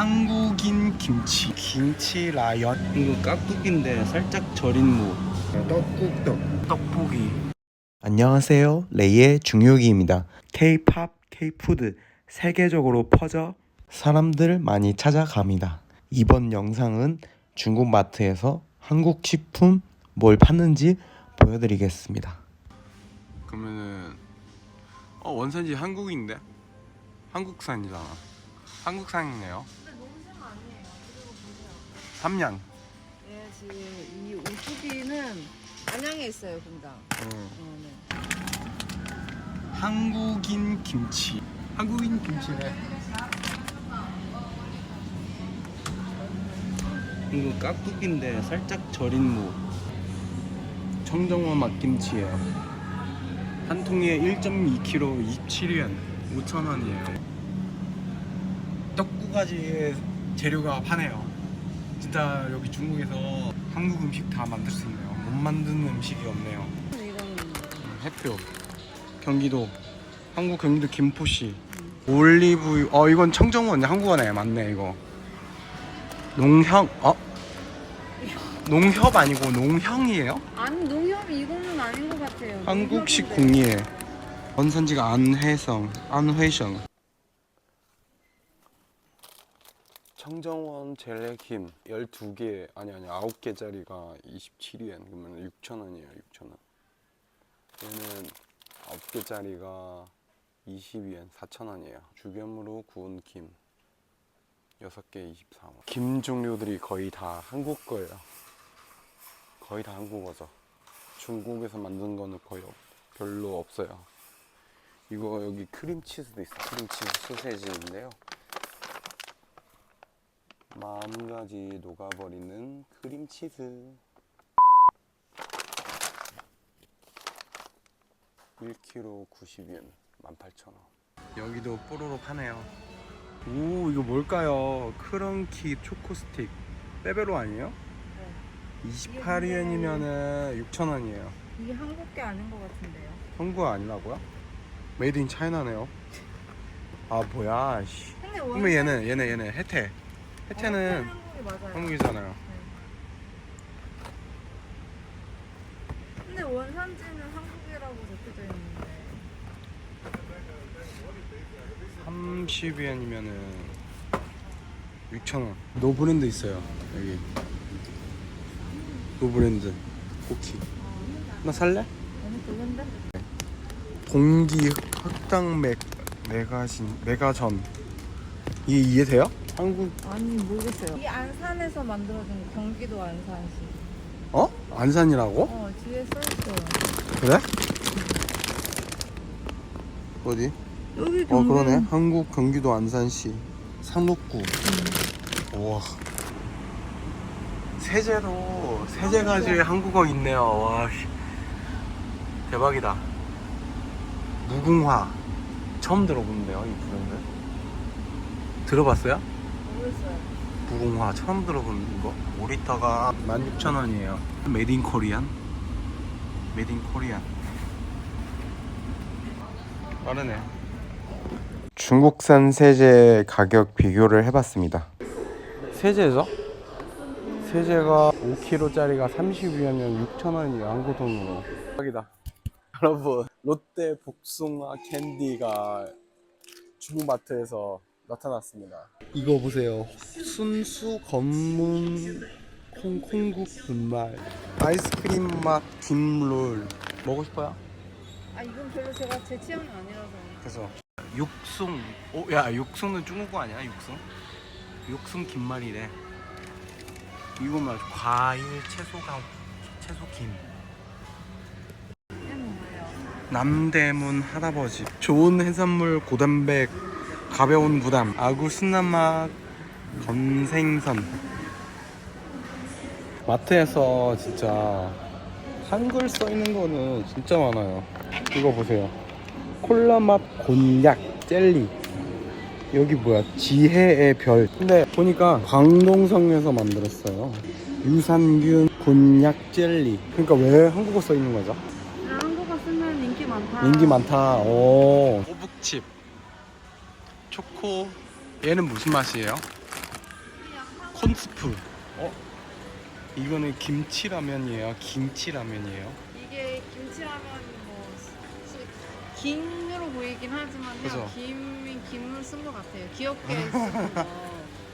한국인 김치. 김치 라연 이거 깍두기인데 살짝 절인 무. 떡국 떡 떡볶이. 안녕하세요. 레이의 중요기입니다. K-팝, K-푸드 세계적으로 퍼져 사람들 많이 찾아갑니다. 이번 영상은 중국 마트에서 한국 식품 뭘 파는지 보여드리겠습니다. 그러면은 어 원산지 한국인데? 한국산이잖아. 한국산이네요 삼양. 예, 지금 이 오뚜기는 안양에 있어요, 공장. 어, 네. 한국인 김치. 한국인 김치네 이거 깍두기인데 살짝 절인 무. 청정원 맛김치예요. 한 통에 1.2kg 27원 5,000원이에요. 떡국가지 재료가 파네요 진짜 여기 중국에서 한국 음식 다 만들 수 있네요. 못 만드는 음식이 없네요. 해표 경기도 한국 경기도 김포시 올리브유 어 이건 청정원 한국어네. 맞네 이거. 농형 어? 농협 아니고 농형이에요? 아니 농협 이거는 아닌 것 같아요. 한국식 농협인데. 공예. 원산지가 안회성 안회성 청정원 젤레 김 12개 아니 아니 9개짜리가 27위엔. 그러면 6,000원이에요 6,000원. 얘는 9개짜리가 20위엔. 4,000원이에요. 주겸으로 구운 김 6개 24원. 김 종류들이 거의 다 한국 거예요. 거의 다 한국어죠. 중국에서 만든 거는 거의 없- 별로 없어요. 이거 여기 크림치즈도 있어 크림치즈 소세지인데요 마음가지 녹아버리는 크림치즈 1kg 90원 18,000원 여기도 뽀로로 파네요 오 이거 뭘까요 크런키 초코스틱 빼빼로 아니에요? 네. 28위엔이면은 6,000원이에요 이게 한국 게 아닌 것 같은데요. 한국 아니라고요? 메이드 인 차이나네요 아 뭐야 씨. 근데 그러면 얘는 얘는 얘는 혜태 맞아요. 한국이잖아요 근데 원산지는 한국이라고 적혀져 있는데. 30위엔이면은 6,000원 노브랜드 있어요 여기 노브랜드 쿠키 나 살래? 너무? 봉기 흑당 맥 메가신 메가전 이게 이해돼요? 한국 아니 모르겠어요. 이 안산에서 만들어진 거, 경기도 안산시. 어? 안산이라고? 어 뒤에 써 있어요. 그래? 어디? 여기 어 그러네 한국 경기도 안산시 상록구 우와 세제로 세제 가지 한국어 있네요 와 씨. 대박이다 무궁화 처음 들어보는데요 이 브랜드 들어봤어요? 무궁화 처음 들어보는 거? 5리터가 16,000원이에요. 메이드 인 코리안 메이드 인 코리안 빠르네. 중국산 세제 가격 비교를 해봤습니다. 세제죠? 세제가 5kg짜리가 30위안이면 6,000원이에요 한국 돈으로. 대박이다. 여러분 롯데 복숭아 캔디가 중국 마트에서 나타났습니다. 이거 보세요. 순수 검문 콩, 콩국 분말. 아이스크림 맛 김롤. 먹고 싶어요? 아 이건 별로 제가 제 취향이 아니라서. 그래서. 육숭. 오, 야 육숭은 중국어 아니야 육숭? 육숭 김말이래. 이거 말 과일 채소가 채소 김. 뭐예요? 남대문 할아버지. 좋은 해산물 고단백 가벼운 부담 아구 순한맛 건생선 마트에서 진짜 한글 써 있는 거는 진짜 많아요 이거 보세요 콜라 맛 곤약 젤리 여기 뭐야 지혜의 별 근데 보니까 광동성에서 만들었어요 유산균 곤약 젤리 그러니까 왜 한국어 써 있는 거죠? 한국어 쓰면 인기 많다. 인기 많다. 오. 호북칩. 초코. 얘는 무슨 맛이에요? 콘스프. 어? 이거는 김치라면이에요. 김치라면이에요. 이게 김치라면 뭐 시- 김으로 보이긴 하지만요. 그죠? 김이 김을 쓴 것 같아요. 귀엽게 쓰는 거.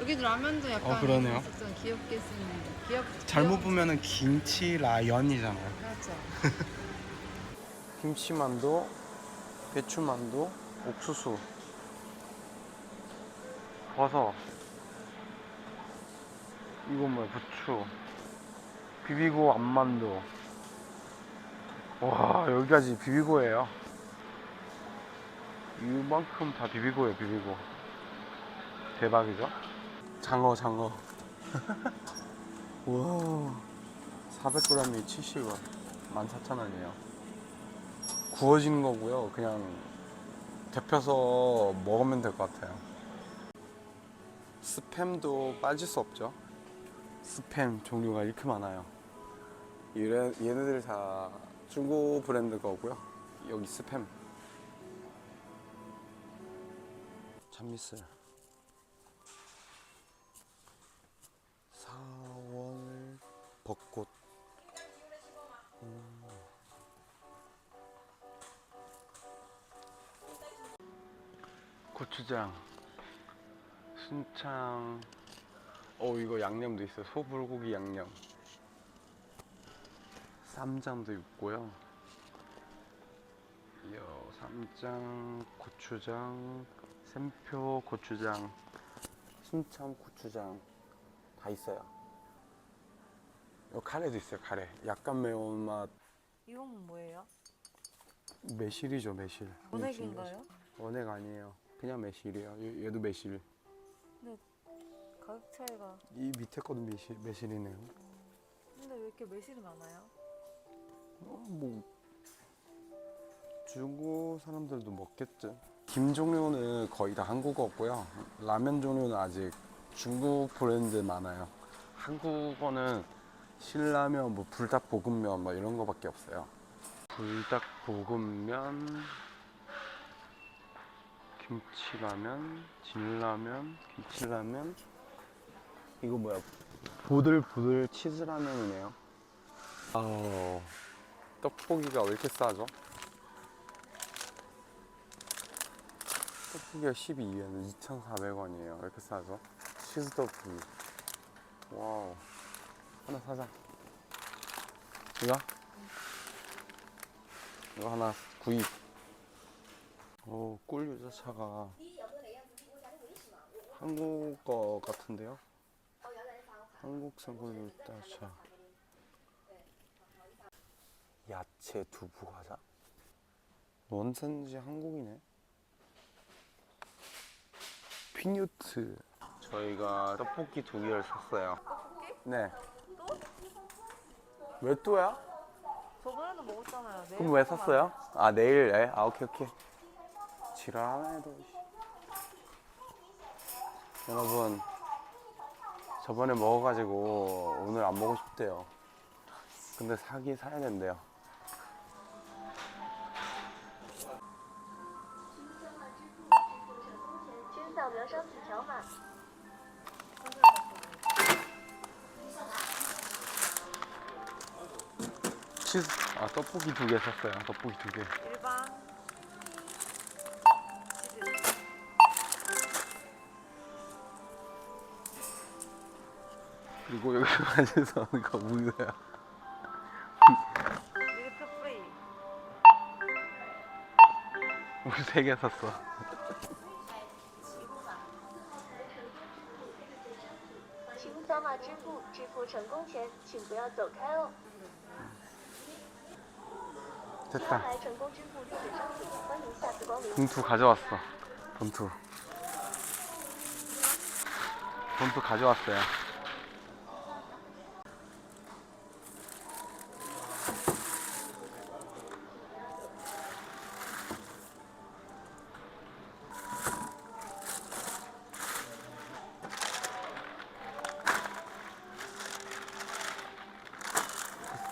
여기도 라면도 약간 어, 그러네요. 있었잖아요. 귀엽게 쓰는 거. 귀엽. 잘못 보면은 김치라연이잖아요. 그렇죠. 김치만두, 배추만두, 옥수수, 버섯. 이건 뭐야? 부추. 비비고 암만두. 와 여기까지 비비고예요. 이만큼 다 비비고예요, 비비고. 대박이죠? 장어, 장어. 와 400g이 70원. 14,000원이에요. 구워지는 거고요. 그냥 데펴서 먹으면 될 것 같아요. 스팸도 빠질 수 없죠. 스팸 종류가 이렇게 많아요. 얘네, 얘네들 다 중고 브랜드 거고요. 여기 스팸. 참미슬. 4월 벚꽃. 고추장, 순창. 어 이거 양념도 있어요. 소불고기 양념. 쌈장도 있고요. 요 쌈장, 고추장, 샘표 고추장, 순창 고추장 다 있어요. 요 카레도 있어요. 카레. 약간 매운맛 이건 뭐예요? 매실이죠. 매실. 원액인가요? 원액 아니에요. 그냥 매실이에요. 얘- 얘도 매실. 가격 차이가. 이 밑에 거도 매실, 매실이네요. 근데 왜 이렇게 매실이 많아요? 어, 뭐 중국 사람들도 먹겠죠. 김 종류는 거의 다 한국어고요. 라면 종류는 아직 중국 브랜드 많아요. 한국어는 신라면, 뭐 불닭볶음면 뭐 이런 거밖에 없어요. 불닭볶음면, 김치라면, 진라면, 김치라면. 이거 뭐야? 보들보들 치즈라면이네요. 어, 떡볶이가 왜 이렇게 싸죠? 떡볶이가 12위에는 2,400원이에요. 왜 이렇게 싸죠? 치즈 떡볶이. 와우. 하나 사자. 이거? 이거 하나 구입. 오, 꿀 유자차가 한국어 같은데요? 한국산 꿀 유자차. 야채 두부 과자? 원산지 한국이네. 피뉴트. 저희가 떡볶이 두 개를 샀어요. 네. 왜 또야? 저번에도 먹었잖아요. 내일 그럼 왜 먹으면 샀어요? 아 내일 에? 아 오케이 오케이. 지랄하네도. 여러분 저번에 먹어가지고 오늘 안 먹고 싶대요. 근데 사기 사야 된대요. 치즈 아 떡볶이 두 개 샀어요. 떡볶이 두 개. 일반 그리고 여기 가져서 오는 거 우유야. 밀크 프리. 우리 세 개 샀어. 请扫码支付，支付成功前请不要走开哦。刚 됐다. 来成功支付六点商品，欢迎下次光临。 봉투 가져왔어. 봉투. 봉투 가져왔어요.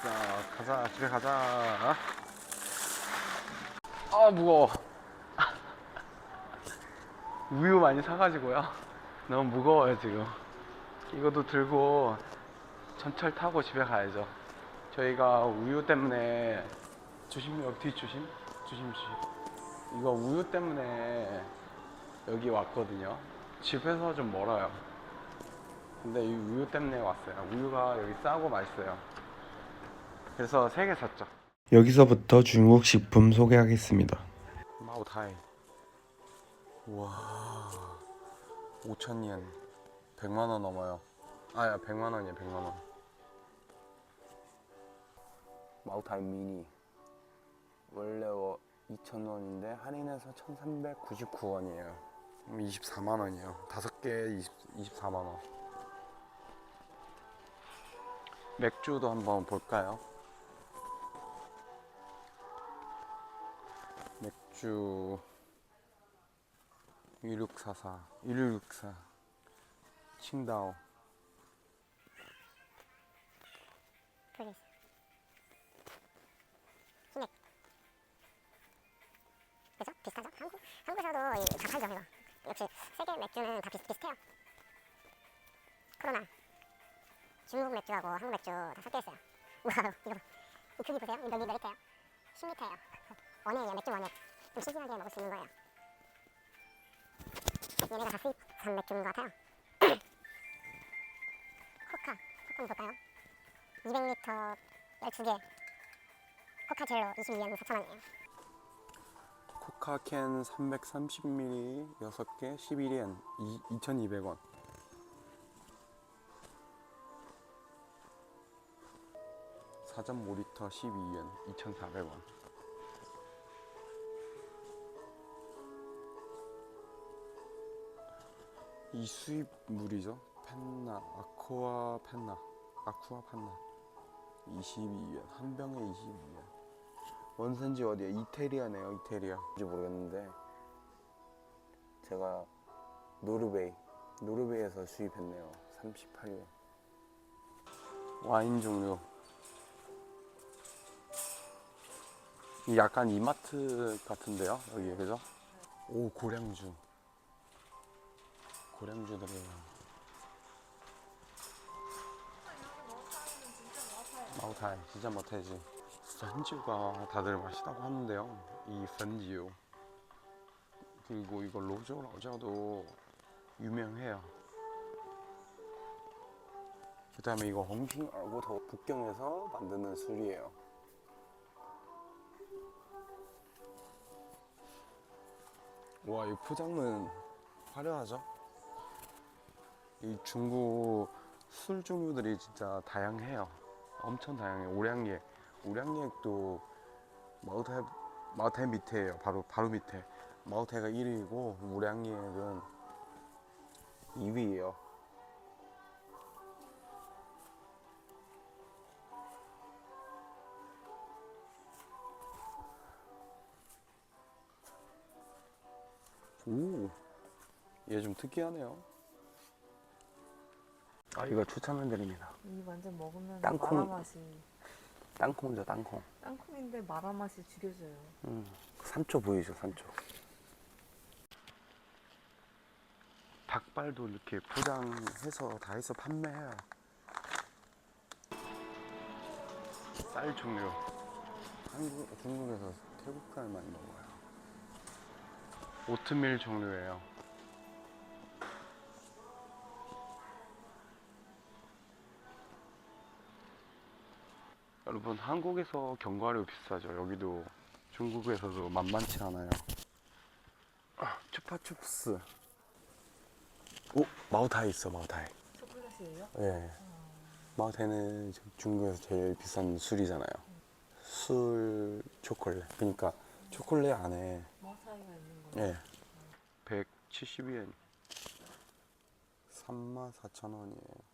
자, 가자. 집에 가자. 아, 무거워. 우유 많이 사가지고요. 너무 무거워요, 지금. 이것도 들고 전철 타고 집에 가야죠. 저희가 우유 때문에 조심해요. 뒤조심. 조심 조심. 이거 우유 때문에 여기 왔거든요. 집에서 좀 멀어요. 근데 이 우유 때문에 왔어요. 우유가 여기 싸고 맛있어요. 그래서 세 개 샀죠. 여기서부터 중국 식품 소개하겠습니다. 마오타이. 와, 5천엔, 100만 원 넘어요. 아야, 100만 원이에요, 100만 원. 마오타이 미니. 원래 2,000원인데 할인해서 1,399원이에요. 24만 원이에요. 다섯 개에 20, 24만 원. 맥주도 한번 볼까요? 맥주 1644 1664 칭다오 히맥 그죠? 비슷하죠? 한국, 한국에서도 이- 다 팔죠 이거 역시 세계 맥주는 다 비슷, 비슷해요. 코로나. 중국 맥주하고 한국 맥주 다 섞여 있어요. 와우 이거 봐. 이 크기 보세요. 이 몇, 몇 리터예요? 10리터예요. 원액이에요. 맥주 원액 좀 신선하게 먹을 수 있는 거예요. 얘네가 다 수입산 맥주인 것 같아요. 코카. 코카 볼까요? 200리터 12개. 코카 젤로 22엔 4,000원이에요 코카캔 330ml 6개 11엔 2200원. 사 4.5리터 12엔 2,400원. 이 수입물이죠. 펜나 아쿠아 펜나 아쿠아 펜나. 22엔 한 병에 22엔 원산지 어디야? 이태리아네요, 이태리아. 뭔지 모르겠는데 제가 노르웨이, 노르웨이에서 수입했네요. 38년. 와인 종류. 이 약간 이마트 같은데요, 여기 그죠? 오 고량주. 고량주들이에요. 마우타이 진짜 못해지. 펀지가 다들 맛있다고 하는데요. 이 펀지요. 그리고 이거 로조 라오자도 유명해요. 그 다음에 이거 홍핑 알고 더 북경에서 만드는 술이에요. 와, 이 포장은 화려하죠? 이 중국 술 종류들이 진짜 다양해요. 엄청 다양해요. 오량예. 오량예도 마우타이, 마우타이 밑에예요. 바로 바로 밑에. 마우타이가 1위이고 오량예는 2위예요. 오, 얘 좀 특이하네요. 아, 이거 추천해드립니다. 이 완전 먹으면 땅콩. 마라 맛이 땅콩이죠, 땅콩. 땅콩인데 마라 맛이 죽여줘요. 음, 산초 보이죠, 산초. 닭발도 이렇게 포장해서 다 해서 판매해요. 쌀 종류. 한국, 중국에서 태국 쌀 많이 먹어요. 오트밀 종류예요. 여러분 한국에서 견과류 비싸죠. 여기도 중국에서도 만만치 않아요. 아, 추파춥스. 오 마오타이 있어 마오타이. 초콜릿이에요? 예. 마오타이는 지금 중국에서 제일 비싼 술이잖아요. 술 초콜릿. 그러니까 초콜릿 안에 마사이가 있는 거예요. 예. 172엔. 34,000원이에요.